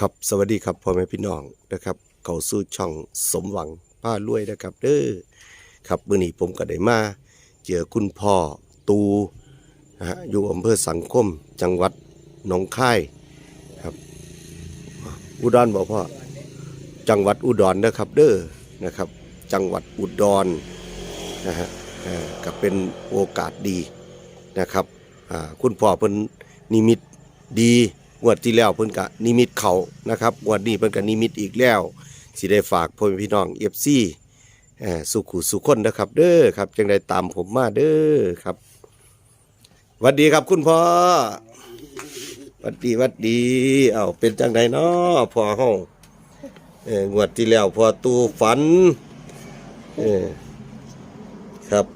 ครับสวัสดีครับพ่อแม่พี่น้องนะครับเขาสู่ช่องสมหวังป้ารวยนะครับเด้อครับมื้อนี้ผมก็ได้มาเจอคุณพ่อตูนะฮะอยู่อำเภอสังคม จังหวัดหนองคายครับอุดรบอกพ่อจังหวัดอุดรนะครับเด้อนะครับ จังหวัดอุดรนะฮะก็เป็นโอกาสดีนะครับอ่าคุณพ่อเพิ่นนิมิตดี งวดที่แล้วเพิ่นก็นิมิตเขานะครับงวดนี้เพิ่นก็นิมิตอีกแล้วสิได้ฝากพ่อแม่พี่น้องเอ่อสุขุสุขคนนะครับ เด้อครับจังได้ตามผมมาเด้อครับหวัสดีครับคุณพ่อหวัสดีหวัสดี เอ้าเป็นจังไดเนาะพ่อเฮาเอองวดที่แล้วพ่อตูฝันเออครับ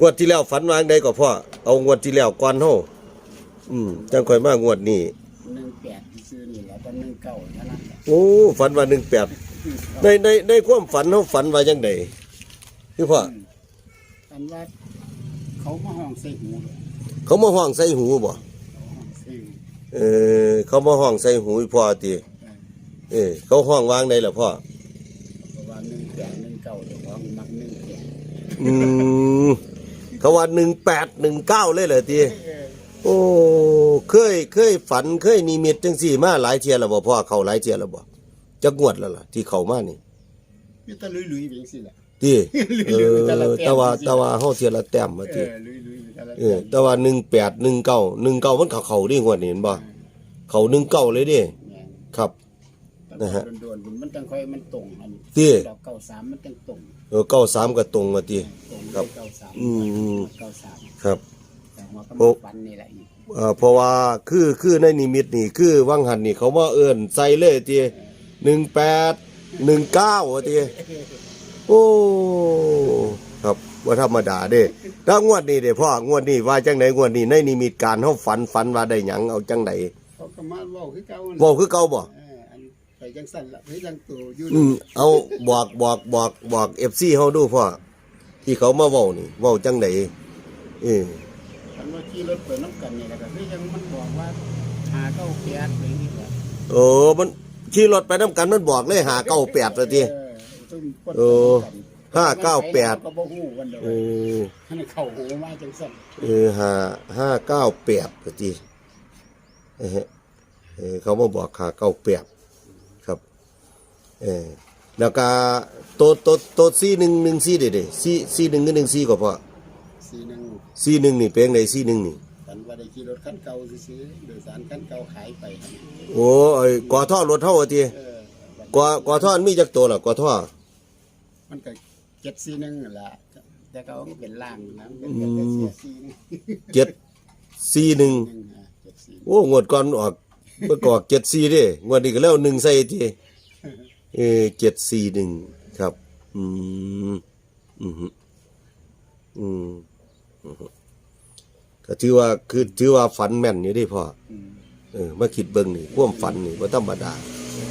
งวดที่แล้วฝันวางใดก็พ่อเอางวดที่แล้วก่อนเฮา อืมจังค่อยมางวดนี้ หนึ่งแปดที่ซื้อนี่แหล้วก็หนึ่งเก้าเท่านั้นแหละโอ้ฝันว่า18ในในในความฝันเฮาฝันว่าจังไดคือพ่ออันว่าเขามาห้องใส่หูเลยเขามาห้องใส่หูบ่ห้องใส่หูเออ เขามาห้องใส่หูอีพ่อติเออ เขาห้องวางได้ล่ะพ่อเพราะว่าหนึ่งแปดหนึ่งเก้าเดี๋ยวของมักหนึ่งแปดอืมเขาว่า1819เลยเหรอติ โอ้เคยเคยฝันเคยนิมิตจังซี่มาหลายเที่ยแล้วบ่พ่อเขาหลายเที่ยแล้วบ่จักงวดแล้วล่ะ ที่เขามานี่มีแต่ลุยลุยๆเป็นสิแหละติเออแต่ละแต้มแต่ว่าแต่ว่าเฮาเที่ยละแต้มว่าเอติอลุยลุยๆแต่ละเออแต่ว่า18 19 19มันเขาเขาดิงวดนี้เห็นบ่เขา19เลยดิเนี่ยครับแต่นะฮะโดนๆมันจังค่อยมันตรงอันติดอกเก้าสามมันจังตรงเออ93ก็ตรงว่าติตรงครับเก้าสามอืมเก้าสามครับแต่หัว ก็โอ้มาฟันนี่แหละอีกเอ่อเพราะว่าคือคือในนิมิตนี่คือวังหันนี่เขาว่าเอิ้นใส่เลยทีหนึ่งแปดหนึ่งเก้าทีโอ้ครับว่าธรรมดาเด้ถ้างวดนี้เด้พ่องวดนี้ว่าจังไดงวดนี้ในนิมิตการเฮาฝันฝันว่าได้หยังเอาจังไดเขาก็มาเว้าคือเก่าเว้าคือเก่าบ่เอออันไปจังสั่นละไปจังตัวอยู่อืมเอาบอกบอกบอกบอก FC เฮาดูพ่อที่เขามาเว้านี่เว้าจังไดเออ อันว่าขี่รถเปิดน้ำกันนี่แหละก็คือยังมันบอกว่าหาเก้าแปดไปนี่แหละโอ้มันขี่รถไปนํกันมันบอกเลยหาเก้าแปดว่าติเออซึ่งคนโอ้ ห้าเก้าแปดก็บ่ฮู้กันดอกเออให้เข้าหูมาจังซั่นเออห้าห้าเก้าแปดก็จีเออเออเขามาบอกขาเก้าแปดครับเออแล้วก็โตวโตวโตวสี่หนึ่งหนึ่งสี่เด็ดสี่สี่หนึ่งก็หนึ่งสี่ก็พอสีหนึง สี่หนึ่งนี่เป็นไงสี่หนึ่งนี่กันว่าได้ขี่รถคันเก่าซื้อๆโดยสารคันเก่าขายไปครับโอ้ยกอท่อรถเท่าทีเออกอกอท่อมันมีจักตัวล่ะกอท่อมันก็เจ็ดสีหนึงนั่นล่ะแต่เขาก็เป็นล่างนะมันเป็นแต่เสียสีหนึงเจ็ดสี่หนึ่งหนึ่งอะเจ็ดสีโอ้งวดก่อนออกเมื่อก่อนเจ็ดสี่เด้งวดนี้ก็แล้วหนึ่งใส่ทีเออเจ็ดสี่หนึ่งครับ อืมอืมอืมอืม ก็ถือว่าคือถือว่าฝันแม่นอยู่เดิพ่ออืมเออมาคิดเบิ่งนี่ความฝันนี่บ่ธรรมดา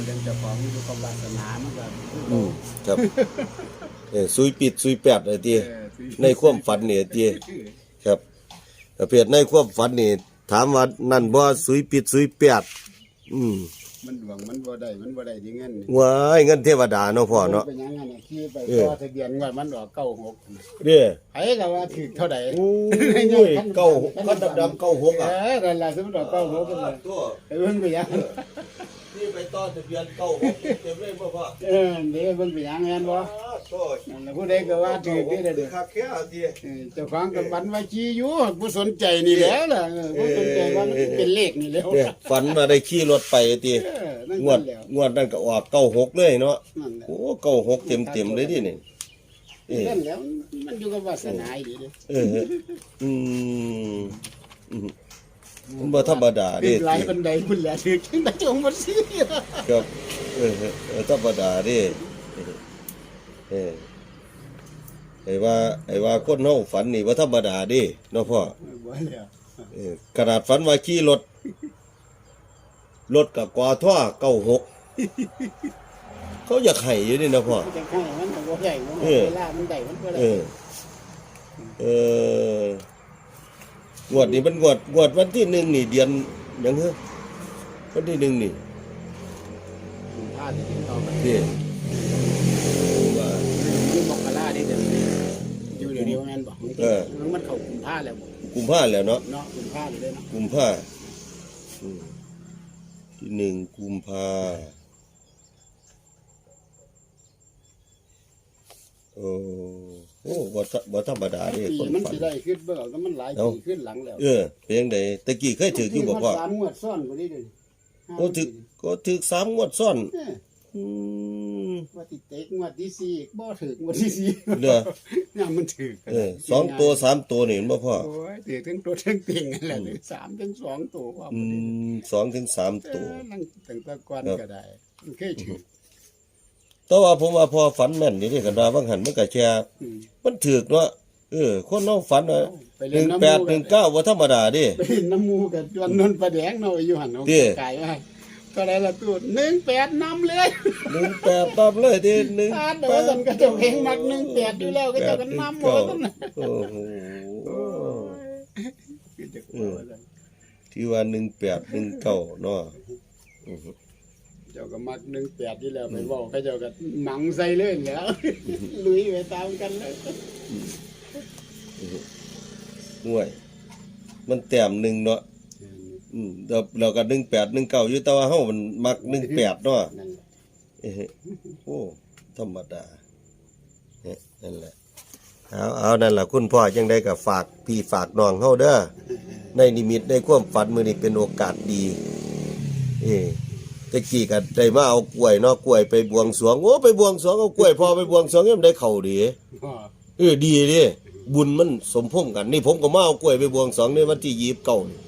เรื่องเจ้าของอยู่กับวาสนามันก็อืมครับเออซุยปิดซุยแปดไอ้ติเออซื้อในความฝันนี่ไอ้ติครับประเภทในความฝันนี่ถามว่านั่นบ่ซุยปิดซุยแปดอืม มันดวงมันบ่ได้มันบ่ได้ที่เงินนี่ว้ายเงินเทวดาเนาะพ่อเนาะ เป็นยังไงเนี่ยขี่ไปเออ ต่อทะเบียนว่ามันออกเก้าหกเด้อไอ้ก็ว่าถือเท่าไหร่โอ้ยเก้าคันดำๆเก้าหกเออะอนั่นล่ะสมมติว่าเก้าหกกันเลยตัวไปเบิ่งไปยังนี่ไป ต่อทะเบียนเก้าหกเต็มเลยบ่พ่อเออเดี๋ยวเบิ่งไปยังแม่นบ่ตัวนั่นล่ะผู้ใดก็ว่าถือนี่เด้อเด้อคักแค่ติเออเจ้าของก็บันว่าขี่อยู่ผู้สนใจนี่แหล้วล่ะเออผู้สนใจว่ามันเป็นเลขนี่แล้วเนี่ยฝันมาได้ขี่รถไปติเออนั่นงวดแล้วงวดนั้นก็ออกเก้าหกเลยเนาะนั่นแหละโอ้เก้าหกเต็มเต็มๆเลยดิเนี่ยเออนั่นแล้วมันอยู่กับวาสนาอีกเด้อ เอออืมอืม มันบ่ธรรมดาเป็เด้นหลายบันไดพุ่นแหละถือจังได๋จงบ่ซื้อครับเออเออธรรมดาเด้เออไอ้ว่าไอ้ว่าคนเฮาฝันนี่บ่ธรรมดาเด้เนาะพ่อบ่แล้วเออกระดาษฝันว่าขี่รถรถกับกอท่อเก้าหกเขาอยากให้อยู่นี่นะพ่อจะให้มันก็บ่ได้มันเออเวลามันได้มันบ่เอได้อเออ งวดนี้มันงวดงวดวันที่หนึ่งนี่เดือนหยังเหรอวันที่หนึ่งนี่าจะติดต่อกันพี่ว่าอยู่บอกกะลาได้เดี๋ยวนี้อยู่เดี๋ยวนี้ว่าแม่นบอกเออมันเข้ากุมภาแล้วบ่กุมภาแล้วเนาะ เนาะกุมภาเลยเด้อเนาะกุมภาอืมที่หนึ่งกุมภาโอ้ โอ้บ่ธบ่ธรรมดาเด้ปีคนมันฝัน สิได้ขึ้นเบิ่งแล้วมันหลายเอ้า ปีขึ้นหลังแล้วเออเป็นจังไดตะกี้เคยถืออยู่บ่พ่อสามงวดซ้อนบ่ได้เด้อโอ้ถึกก็ถึกสามงวดซ้อนเอออืมว่าติเต็กงวดที่สี่บ่ถึกงวดที่สี่เด้อเนี่ยมันถึกเออสองตัวสามตัวนี่เห็นบ่พ่อโอ้ยถึกทั้งตัวทั้งติ่งนั่นแหละสามถึงสองตัวว่าอืบ่ได้มสองถึงสามเอตัว อนั่งตั้งแตะกอนครับก็ได้มันเคยถึก แต่ว่าผมว่าพอฝันแม่นนี่เด้กันว่าบางหันมันก็แค่อืมมันถูกเนาะเออ คนเฮาฝันว่าไปหเล่นึ่นงน้ำแปดมูหนึ่งกเก้าว่าธรรมดาเดิ ไปเล่นน้ำมูกกับจวนนนประแดงเนาะอยู่หันเนาะเด้ ไก่ว่าก็ได้ละตัวหนึ่งแปดนำเลยหนึ่งแปดตามเลยเดิหนึ่งอ่านเดี๋ยวสันก็จะเพลงมักหนึ่งแปดอยู่แล้วก็จะกันนำหมดนั่นน่ะโอ้โห คือจะกลัวเลยที่ว่าหนึ่งแปดหนึ่งเก้าเนาะอือฮึ เจ้าก็มักหนึ่งแปดที่แล้วไปบอกก็เจ้าก็หนังใส่เลยแล้ว ลุยไปตามกันเลยห่วย มันแต้มหนึ่งเนาะอืมเราเราก็หนึ่งแปดหนึ่งเก้าอยู่แต่ว่าเฮามันมักหนึ่งแปดเนาะนั่นแหละเอ้ยโอ้ธรรมดาเนี่ยนั่นแหละเอาเอานั่นแหละคุณพ่อยังได้กับฝากพี่ฝากน้องเฮาเด้อในนิมิตในความฝันมื้อนี้เป็นโอกาสดี เออ ตะกี้ก็ได้มาเอากล้วยเนาะกล้วยไปบวงสรวงโอ้ไปบวงสรวงเอากล้วยพอไปบวงสรวงยังได้เข้าดีพ่อเออดีเดิบุญมันสมพงษ์กันนี่ผมก็มาเอากล้วยไปบวงสรวงในวันที่ยีบเก้านี่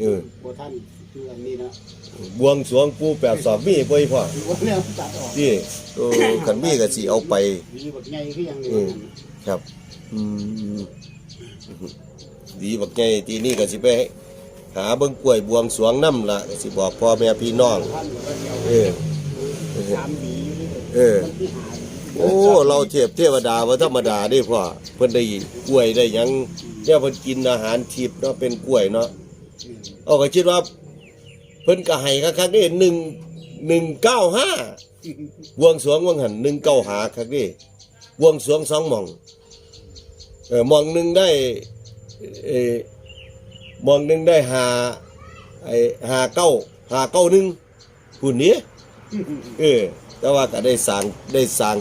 เออบ่ท่านคืออันนี้นะบวงสรวงปูแปดสอบมีบ่อีพ่อคือว่าเนี่ยตัดออกที่โอ้คันมีก็สิเอาไปมีบักไงคืออย่างนี้อืมครับอืมดีบักไงทีนี้ก็สิไป หาเบิ่งกล้วยบวงสวงน้ำละสิบอกพ่อแม่พี่น้องท่านก็เดียวเออสามบียบเออมันที่หาโอ้ เราเทพเทวดาบ่ธรรมดาเด้พ่อเพิ่นได้กล้วยได้หยังเนี่ยเพิ่นกินอาหารทิพย์เนาะเป็นกล้วยเนาะเอาก็คิดว่า เพิ่นก็ให้คักๆนี่1 195บวงสวงวังหัน195คักนี่บวงสวงสองมองเออมองหนึ่งได้เออ มองหนึงได้หาไอ้หาเก้าหาเก้าหนึงผู้นี้เออแต่ว่าก็ได้สร้างได้สร้าง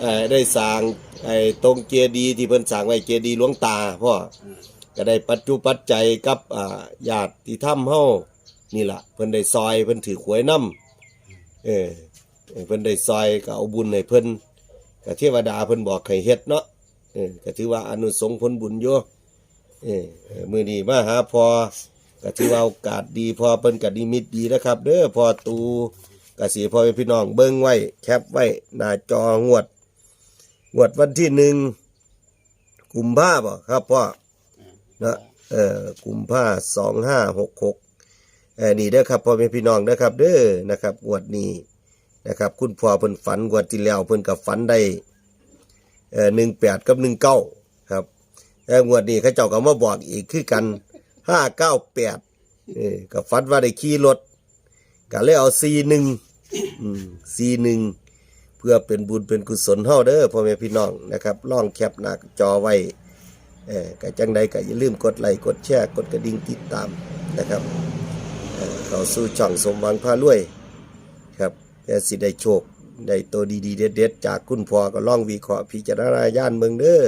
เอ่อได้สร้างไอ้ตรงเจดีย์ที่เพิ่นสร้างไว้เจดีย์หลวงตาพ่อก็ได้ปัจจุปัจจัยกับอ่าญาติธรรมเฮานี่ล่ะเพิ่นได้ซอยเพิ่นถือหวยนำเออเออเพิ่นได้ซอยก็เอาบุญให้เพิ่นก็เทวดาเพิ่นบอกให้เฮ็ดเนาะเออก็ถือว่าอนุสงส์ผลบุญอยู่ เออมือนี้มาหาพอก็ถือว่าโอกาสดีพอเพิ่นก็นิมิตดีนะครับ เด้อพอตูกสีพ่อแม่พี่น้องเบิ้งไว้แคปไว้หน้าจองวดงวดวันที่หนึ่งกุมภาบ่ครับพ่อนะเออกุมภาสองห้าหกหกเออนี่เด้อครับพ่อแม่พี่น้องเด้อครับ เด้อนะครับงวดนี้นะครับ คุณพ่อเพิ่นฝันงวดที่แล้วเพิ่นกับฝันได้เออหนึ่งแปดกับหนึ่งเก้าครับ แล้วงวดนี้เขาเจ้าก็มาบอกอีกคือกันห้าเก้าแปดกับฝันว่าได้ขี่รถก็เลยเอาซีหนึ่งซีหนึ่งเพื่อเป็นบุญเป็นกุศลเฮาเด้อพ่อแม่พี่น้องนะครับล่องแคปหน้าจอไว้เออก็จังใดก็อย่าลืมกดไลค์กดแชร์กดกระดิ่งติดตามนะครับเออเขาสู่ช่องสมหวังพารวยครับแต่สิได้โชคได้ตัวดีๆเด็ดๆจากคุณพ่อก็ล่องวิเคราะห์พิจารณาญาณเมืองเด้อ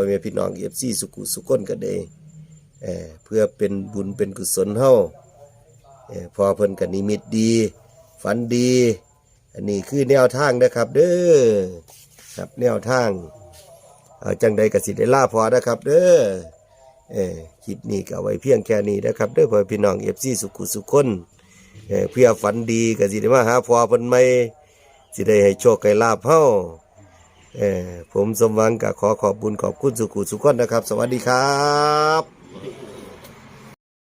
พ่อแม่พี่น้องเอฟซีสุขุสุขคนก็ได้เอ่อเพื่อเป็นบุญเป็นกุศลเฮาเอ่อพอเพิ่นก็นิมิตดี ฝันดี อันนี้คือแนวทางนะครับ เด้อครับแนวทางเอาจังใดกสิได้ลาพอนะครับ เด้อเออคลิปนี้ก็ไว้เพียงแค่นี้นะครับเด้อพ่อพี่น้อง FC สุขุสุขคนเพื่อฝันดีกสิได้มาหาพอเพิ่นใหม่สิได้ให้โชคให้ลาภเฮาเออ ผมสมหวังกับขอขอบคุณขอบคุณสุขุสุขคนนะครับ สวัสดีครับ